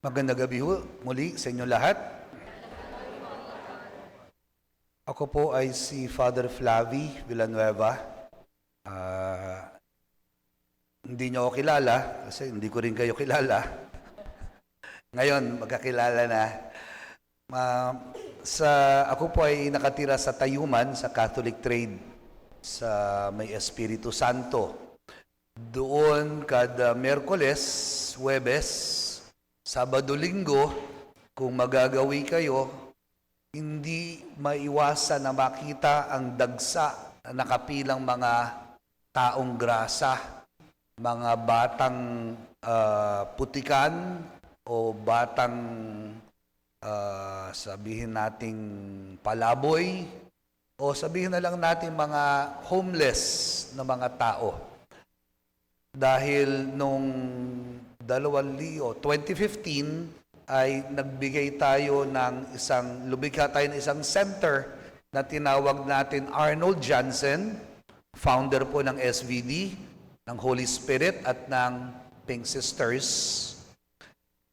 Magandang gabi ho muli sa inyo lahat. Ako po ay si Father Flavi Villanueva. Ah, hindi niyo ako kilala kasi hindi ko rin kayo kilala. Ngayon, magkakilala na. Ma- sa, ako po ay nakatira sa Tayuman, sa Catholic Trade, sa may Espiritu Santo. Doon kada Merkoles, Huwebes, Sabado, Linggo, kung magagawi kayo, hindi maiwasan na makita ang dagsa na nakapilang mga taong grasa, mga batang ah, putikan o batang ah, sabihin nating palaboy o sabihin na lang natin mga homeless na mga tao. Dahil nung 2000, 2015 ay nagbigay tayo ng isang, lumikha tayo ng isang center na tinawag natin Arnold Jansen, founder po ng SVD, ng Holy Spirit at ng Pink Sisters.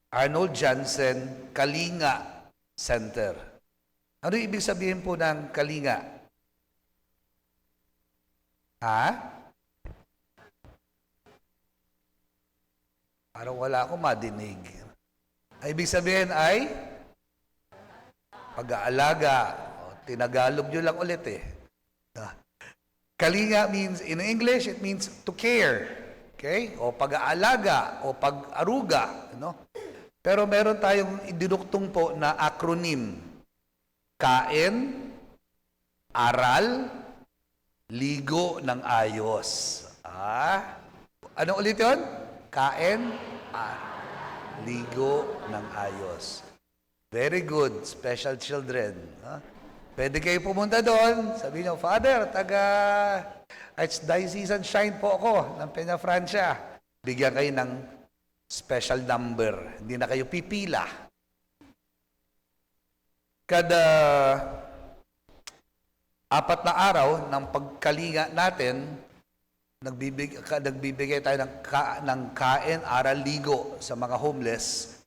Arnold Jansen Kalinga Center. Ano ibig sabihin po ng Kalinga? Ha? Parang wala akong madinig. Ay, ibig sabihin ay pag-aalaga. O, Tinagalog nyo lang ulit eh. Ah. Kalinga means, in English, it means to care. Okay? O pag-aalaga, o pag-aruga. No? Pero meron tayong idinuktong po na acronym. Kain, aral, ligo ng ayos. Ah? Ano ulit yun? Kain, ah, ligo ng ayos. Very good, special children. Pwede kayo pumunta doon. Sabi niyo, Father, taga Archdiocese and Shine po ako ng Peña Francia. Bigyan kayo ng special number. Hindi na kayo pipila. Kada apat na araw ng pagkalinga natin, nagbibig, ka- nagbibigay tayo ng, ka, ng kain, aral, ligo sa mga homeless,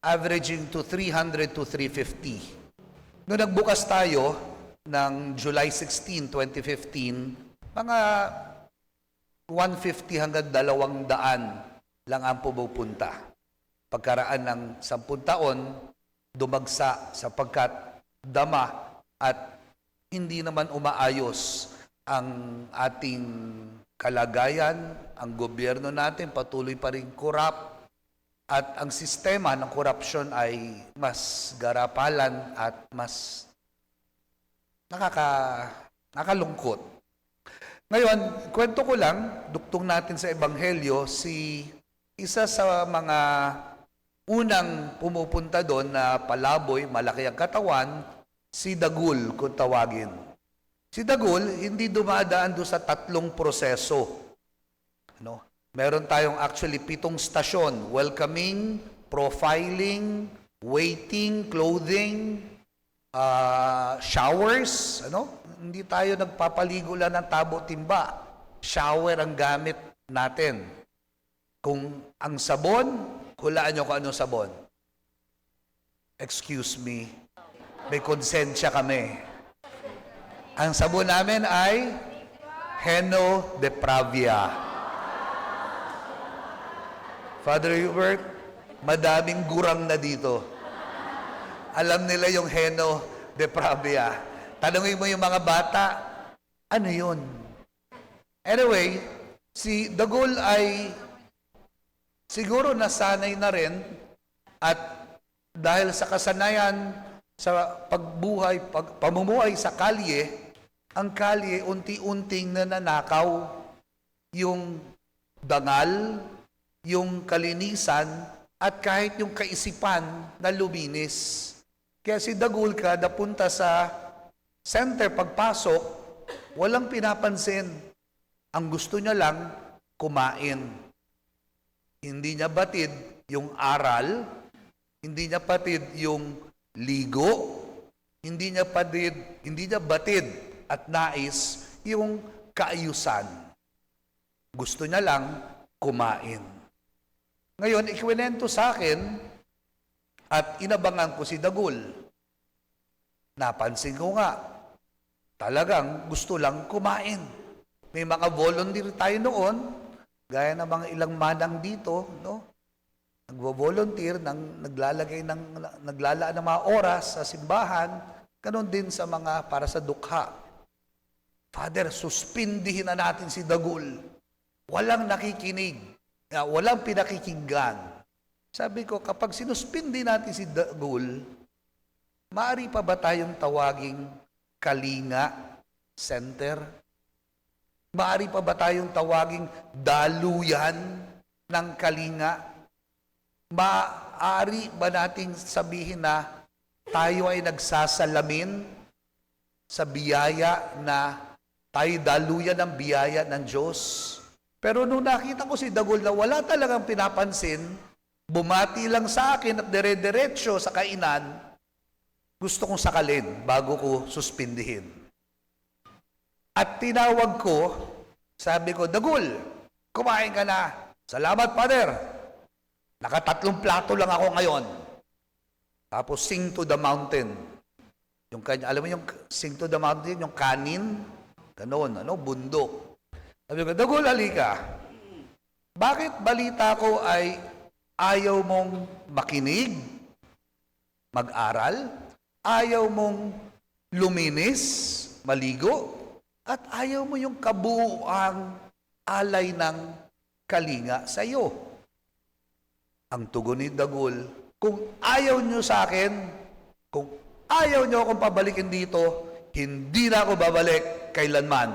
averaging to 300 to 350. Noong nagbukas tayo ng July 16, 2015, mga 150 hanggang 200 lang ang pumupunta. Pagkaraan ng 10 taon, dumagsa sapagkat dama at hindi naman umaayos ang ating kalagayan, ang gobyerno natin patuloy pa rin korap at ang sistema ng korupsyon ay mas garapalan at mas nakaka, nakalungkot. Ngayon, kwento ko lang, duktong natin sa Ebanghelyo, si isa sa mga unang pumupunta doon na palaboy, malaki ang katawan, si Dagul kung tawagin. Si Dagul, hindi dumadaan doon sa tatlong proseso. Ano? Meron tayong actually pitong stasyon. Welcoming, profiling, waiting, clothing, ah, showers. Ano? Hindi tayo nagpapaligo lang ng tabo timba. Shower ang gamit natin. Kung ang sabon, hulaan nyo kung anong sabon. Excuse me. May konsensya kami. Ang sabon namin ay Heno de Pravia. Father Hubert, madaming gurang na dito. Alam nila yung Heno de Pravia. Tanungin mo yung mga bata, ano yun? Anyway, si Dagol ay siguro nasanay na rin at dahil sa kasanayan sa pagbuhay, pag, pamumuhay sa kalye, ang kalye unti-unting nananakaw yung dangal, yung kalinisan, at kahit yung kaisipan na luminis. Kaya si Dagul kada punta sa center pagpasok, walang pinapansin. Ang gusto niya lang, kumain. Hindi niya batid yung aral, hindi niya batid yung ligo, hindi niya batid, hindi niya batid at nais yung kaayusan. Gusto niya lang kumain. Ngayon, ikwinento sa akin At inabangan ko si Dagul. Napansin ko nga, talagang gusto lang kumain. May mga volunteer tayo noon, gaya ng mga ilang manang dito, no? Nagvo-volunteer, ng, naglalagay ng, naglalaan ng mga oras sa simbahan, ganun din sa mga para sa dukha. Father, suspindihin na natin si Dagul. Walang nakikinig. Ah, Walang pinakikinggan. Sabi ko, kapag sinuspindi natin si Dagul, maaari pa ba tayong tawaging Kalinga Center? Maaari pa ba tayong tawaging daluyan ng Kalinga? Maaari ba nating sabihin na tayo ay nagsasalamin sa biyaya na tayo daluyan ng biyaya ng Diyos? Pero nung nakita ko si Dagol na wala talagang pinapansin, bumati lang sa akin at dire-diretso sa kainan, gusto kong sakalin bago ko suspindihin. At tinawag ko, sabi ko, Dagul, kumain ka na. Salamat, Father. Nakatatlong plato lang ako ngayon. Tapos sing to the mountain. Yung kanya, alam mo yung sing to the mountain, yung kanin, ganoon, ano, bundok. Sabi ko, Dagul, halika. Bakit balita ko ay ayaw mong makinig, mag-aral, ayaw mong luminis, maligo, at ayaw mo yung kabuuang alay ng kalinga sa iyo. Ang tugon ni Dagul, kung ayaw nyo sa akin, kung ayaw nyo akong pabalikin dito, hindi na ako babalik kailanman.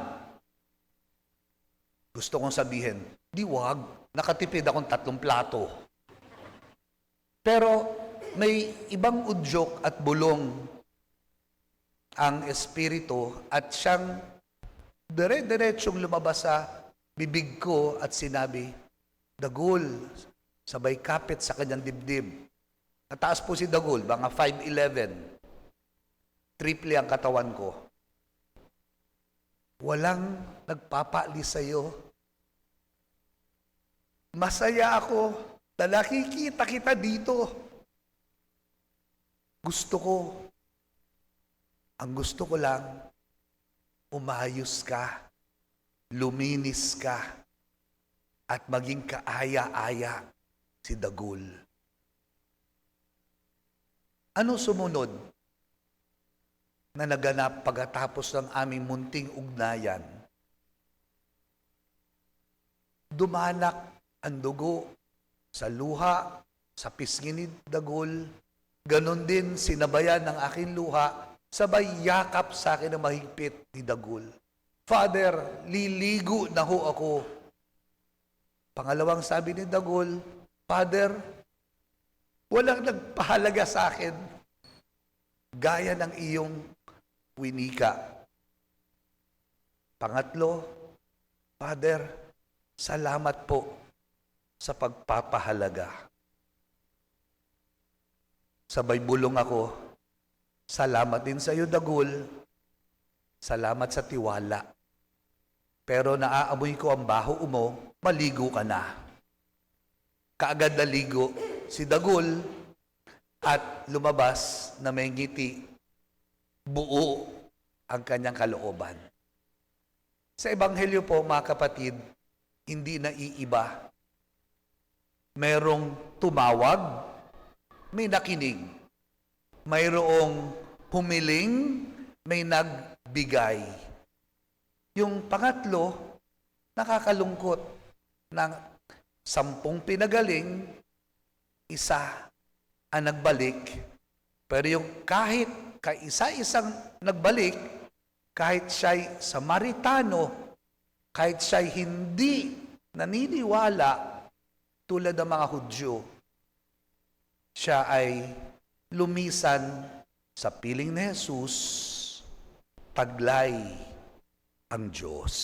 Gusto kong sabihin, di wag, nakatipid akong tatlong plato. Pero may ibang udyok at bulong ang espiritu at siyang dire-diretsyong lumabas sa bibig ko at sinabi, Dagul, sabay kapit sa kanyang dibdib. Nataas po si Dagul, mga 5'11". Triple ang katawan ko. Walang nagpapaalis sa iyo. Masaya ako na nakikita kita dito. Gusto ko, ang gusto ko lang, umayos ka, luminis ka, at maging kaaya-aya si Dagul. Ano sumunod na naganap pagkatapos ng aming munting ugnayan? Dumanak ang dugo sa luha, sa pisngi ni Dagul. Ganon din sinabayan ng aking luha, sabay yakap sa akin na mahigpit ni Dagul. Father, liligo na ho ako. Pangalawang sabi ni Dagul, Father, walang nagpahalaga sa akin gaya ng iyong winika. Pangatlo, Father, salamat po sa pagpapahalaga. Sabay bulong ako, salamat din sa iyo, Dagul. Salamat sa tiwala. Pero naaamoy ko ang baho mo, maligo ka na. Kaagad naligo si Dagul at lumabas na may ngiti. Buo ang kanyang kalooban. Sa Ebanghelyo po, mga kapatid, hindi na iiba. Merong tumawag, may nakinig. Mayroong humiling, may nagbigay. Yung pangatlo, nakakalungkot ng sampung pinagaling, isa ang nagbalik. Pero yung kahit kaisa-isang nagbalik, kahit siya'y Samaritano, kahit siya'y hindi naniniwala tulad ng mga Hudyo, siya ay lumisan sa piling ni Jesus, taglay ang Diyos.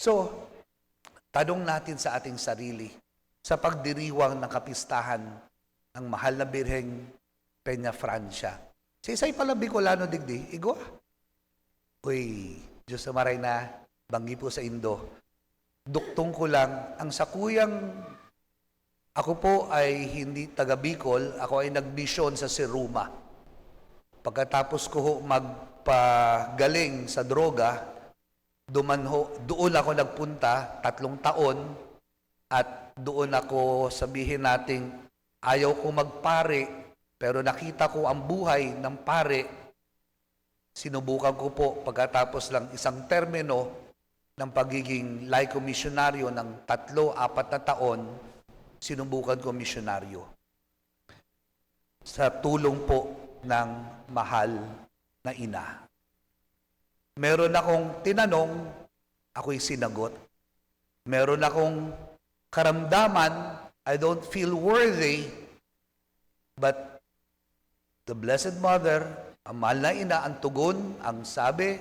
So, tanong natin sa ating sarili, sa pagdiriwang ng kapistahan ng mahal na Birheng Peña Francia. Si Isay pala Bicolano digdi, igwa. Uy, Diyos na maray na, banggi po sa Indo. Duktong ko lang, ang sakuyang Ako po ay hindi taga Bicol, ako ay nagmisyon sa Siruma. Pagkatapos ko magpagaling sa droga, dumanho, doon ako nagpunta, tatlong taon, at doon ako sabihin nating ayaw ko magpare, pero nakita ko ang buhay ng pare, sinubukan ko po pagkatapos lang isang termino ng pagiging lay komisyonaryo ng tatlo, apat na taon, sinubukan ko misyonaryo. Sa tulong po ng mahal na ina. Meron akong tinanong, ako'y sinagot. Meron akong karamdaman, I don't feel worthy, but the Blessed Mother, ang mahal na ina, ang tugon, ang sabi,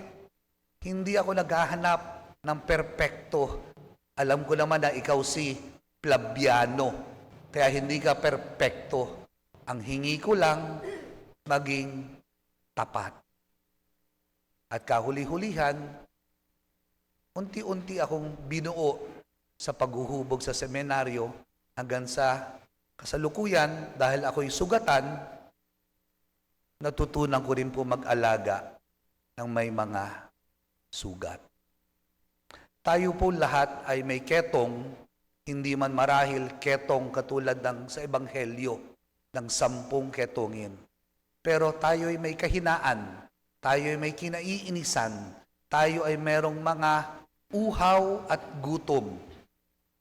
hindi ako naghahanap ng perpekto. Alam ko naman na ikaw si Plabiano, kaya hindi ka perpekto. Ang hingi ko lang, maging tapat. At kahuli-hulihan, unti-unti akong binuo sa paghuhubog sa seminaryo hanggang sa kasalukuyan dahil ako'y sugatan, natutunan ko rin po mag-alaga ng may mga sugat. Tayo po lahat ay may ketong, hindi man marahil ketong katulad ng sa Ebanghelyo ng sampung ketongin. Pero tayo ay may kahinaan, tayo ay may kinaiinisan, tayo ay merong mga uhaw at gutom.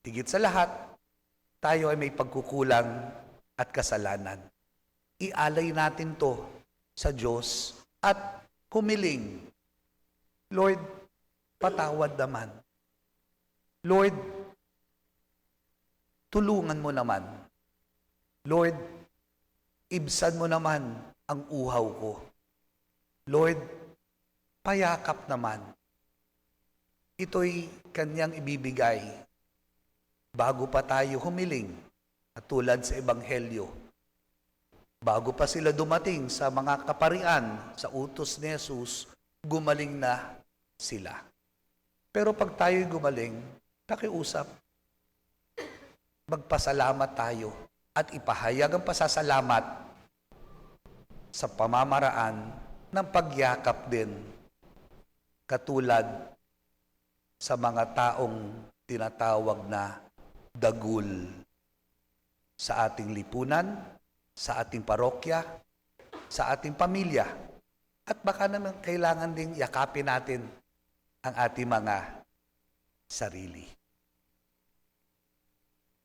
Higit sa lahat, tayo ay may pagkukulang at kasalanan. Ialay natin to sa Diyos at humiling. Lord, patawad naman. Lord, tulungan mo naman. Lord, ibsan mo naman ang uhaw ko. Lord, payakap naman. Ito'y kanyang ibibigay bago pa tayo humiling at tulad sa Ebanghelyo. Bago pa sila dumating sa mga kaparian sa utos ni Jesus, gumaling na sila. Pero pag tayo'y gumaling, pakiusap, magpasalamat tayo at ipahayag ang pasasalamat sa pamamaraan ng pagyakap din katulad sa mga taong tinatawag na dagul sa ating lipunan, sa ating parokya, sa ating pamilya. At baka naman kailangan ding yakapin natin ang ating mga sarili.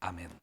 Amen.